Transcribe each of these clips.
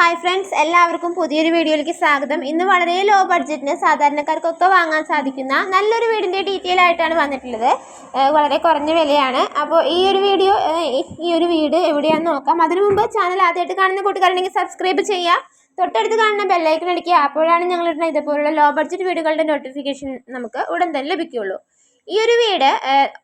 Hi friends എല്ലാവർക്കും പുതിയൊരു വീഡിയോയിലേക്ക് സ്വാഗതം. ഇന്ന് വളരെ ലോ ബഡ്ജറ്റിന് സാധാരണക്കാർക്കൊക്കെ വാങ്ങാൻ സാധിക്കുന്ന നല്ലൊരു വീടിന്റെ ഡീറ്റെയിൽ ആയിട്ടാണ് വന്നിട്ടുള്ളത്. വളരെ കുറഞ്ഞ വിലയാണ്. അപ്പോൾ ഈ ഒരു വീഡിയോ ഈ ഒരു വീട് എവിടെയാണെന്ന് നോക്കാം. അതിനു മുമ്പ് ചാനൽ ആദ്യമായിട്ട് കാണുന്ന കൂട്ടുകാരുണ്ടെങ്കിൽ സബ്സ്ക്രൈബ് ചെയ്യുക. തൊട്ടടുത്ത് കാണുന്ന ബെല്ലൈക്കൺ അടിക്കുക. അപ്പോഴാണ് ഞങ്ങളിടുന്ന ഇതുപോലുള്ള ലോ ബഡ്ജറ്റ് വീടുകളുടെ നോട്ടിഫിക്കേഷൻ നമുക്ക് ഉടൻ തന്നെ ലഭിക്കുകയുള്ളൂ. ഈ ഒരു വീട്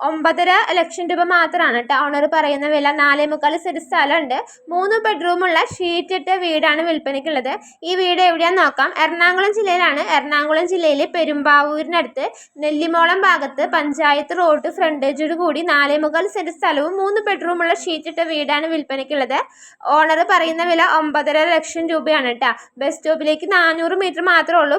ഒമ്പതര ലക്ഷം രൂപ മാത്രമാണ് കേട്ടോ ഓണർ പറയുന്ന വില. നാലേ മുക്കാൽ സെറ്റ് സ്ഥലമുണ്ട്. മൂന്ന് ബെഡ്റൂമുള്ള ഷീറ്റിട്ട വീടാണ് വിൽപ്പനയ്ക്കുള്ളത്. ഈ വീട് എവിടെയാണെന്ന് നോക്കാം. എറണാകുളം ജില്ലയിലാണ്. എറണാകുളം ജില്ലയിലെ പെരുമ്പാവൂരിനടുത്ത് നെല്ലിമോളം ഭാഗത്ത് പഞ്ചായത്ത് റോഡ് ഫ്രണ്ടേജോട് കൂടി നാലേ മുക്കാൽ സെന്റ് സ്ഥലവും മൂന്ന് ബെഡ്റൂമുള്ള ഷീറ്റിട്ട വീടാണ് വിൽപ്പനയ്ക്കുള്ളത്. ഓണർ പറയുന്ന വില ഒമ്പതര ലക്ഷം രൂപയാണ് കേട്ടോ ബസ് സ്റ്റോപ്പിലേക്ക് നാനൂറ് മീറ്റർ മാത്രമേ ഉള്ളൂ.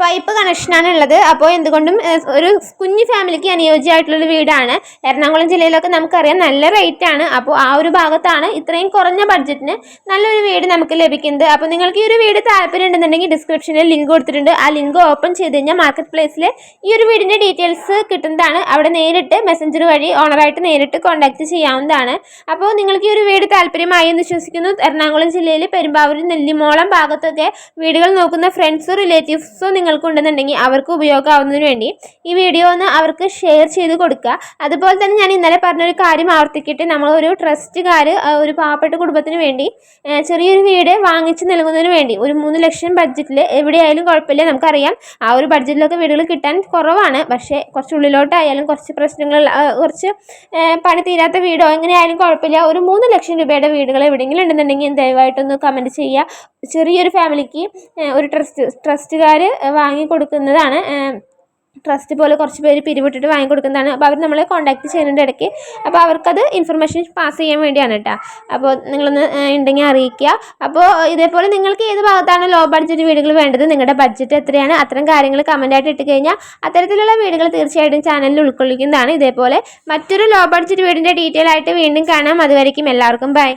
പൈപ്പ് കണക്ഷനാണ് ഉള്ളത് അപ്പോൾ എന്തുകൊണ്ടും ഒരു കുഞ്ഞു ഫാമിലിക്ക് അനുയോജ്യമായിട്ടുള്ളൊരു വീടാണ്. എറണാകുളം ജില്ലയിലൊക്കെ നമുക്കറിയാം നല്ല റേറ്റ് ആണ് അപ്പോൾ ആ ഒരു ഭാഗത്താണ് ഇത്രയും കുറഞ്ഞ ബഡ്ജറ്റിന് നല്ലൊരു വീട് നമുക്ക് ലഭിക്കുന്നത്. അപ്പോൾ നിങ്ങൾക്ക് ഈ ഒരു വീട് താല്പര്യം ഉണ്ടെന്നുണ്ടെങ്കിൽ ഡിസ്ക്രിപ്ഷനിൽ ലിങ്ക് കൊടുത്തിട്ടുണ്ട്. ആ ലിങ്ക് ഓപ്പൺ ചെയ്ത് കഴിഞ്ഞാൽ മാർക്കറ്റ് പ്ലേസിൽ ഈ ഒരു വീടിന്റെ ഡീറ്റെയിൽസ് കിട്ടുന്നതാണ്. അവിടെ നേരിട്ട് മെസ്സഞ്ചർ വഴി ഓണറായിട്ട് നേരിട്ട് കോൺടാക്ട് ചെയ്യാവുന്നതാണ്. അപ്പോൾ നിങ്ങൾക്ക് ഈ ഒരു വീട് താല്പര്യമായി എന്ന് വിശ്വസിക്കുന്നു. എറണാകുളം ജില്ലയിൽ പെരുമ്പാവൂർ നെല്ലിമോളം ഭാഗത്തൊക്കെ വീടുകൾ നോക്കുന്ന ഫ്രണ്ട്സോ റിലേറ്റീവ്സോ നിങ്ങൾക്കുണ്ടെന്നുണ്ടെങ്കിൽ അവർക്ക് ഉപയോഗമാവുന്നതിന് വേണ്ടി ഈ വീഡിയോ ഒന്ന് അവർക്ക് ഷെയർ ചെയ്ത് കൊടുക്കുക. അതുപോലെ തന്നെ ഞാൻ ഇന്നലെ പറഞ്ഞൊരു കാര്യം ആവർത്തിക്കട്ടെ. നമ്മളൊരു ട്രസ്റ്റുകാർ ഒരു പാവപ്പെട്ട കുടുംബത്തിന് വേണ്ടി ചെറിയൊരു വീട് വാങ്ങിച്ച് നൽകുന്നതിന് വേണ്ടി ഒരു മൂന്ന് ലക്ഷം ബഡ്ജറ്റിൽ എവിടെയായാലും കുഴപ്പമില്ല. നമുക്കറിയാം ആ ഒരു ബഡ്ജറ്റിലൊക്കെ വീടുകൾ കിട്ടാൻ കുറവാണ്. പക്ഷേ കുറച്ച് ഉള്ളിലോട്ടായാലും കുറച്ച് പ്രശ്നങ്ങൾ കുറച്ച് പണി തീരാത്ത വീടോ എങ്ങനെയായാലും കുഴപ്പമില്ല. ഒരു മൂന്ന് ലക്ഷം രൂപയുടെ വീടുകൾ എവിടെയെങ്കിലും ഉണ്ടെന്നുണ്ടെങ്കിൽ ദയവായിട്ടൊന്ന് കമന്റ് ചെയ്യുക. ചെറിയൊരു ഫാമിലിക്ക് ഒരു ട്രസ്റ്റ് ട്രസ്റ്റുകാർ വാങ്ങിക്കൊടുക്കുന്നതാണ്. ട്രസ്റ്റ് പോലെ കുറച്ച് പേര് പിരിവിട്ടിട്ട് വാങ്ങി കൊടുക്കുന്നതാണ് അപ്പോൾ അവർ നമ്മളെ കോൺടാക്ട് ചെയ്യുന്നുണ്ട് ഇടയ്ക്ക്. അപ്പോൾ അവർക്കത് ഇൻഫർമേഷൻ പാസ് ചെയ്യാൻ വേണ്ടിയാണ് കേട്ടോ. അപ്പോൾ നിങ്ങളൊന്ന് ഉണ്ടെങ്കിൽ അറിയിക്കുക. അപ്പോൾ ഇതേപോലെ നിങ്ങൾക്ക് ഏത് ഭാഗത്താണ് ലോ ബഡ്ജറ്റ് വീടുകൾ വേണ്ടത് നിങ്ങളുടെ ബഡ്ജറ്റ് എത്രയാണ് അത്തരം കാര്യങ്ങൾ കമന്റായിട്ട് ഇട്ട് കഴിഞ്ഞാൽ അത്തരത്തിലുള്ള വീടുകൾ തീർച്ചയായിട്ടും ചാനലിൽ ഉൾക്കൊള്ളിക്കുന്നതാണ്. ഇതേപോലെ മറ്റൊരു ലോ ബഡ്ജറ്റ് വീടിന്റെ ഡീറ്റെയിൽ ആയിട്ട് വീണ്ടും കാണാം. അതുവരേക്കും എല്ലാവർക്കും ബൈ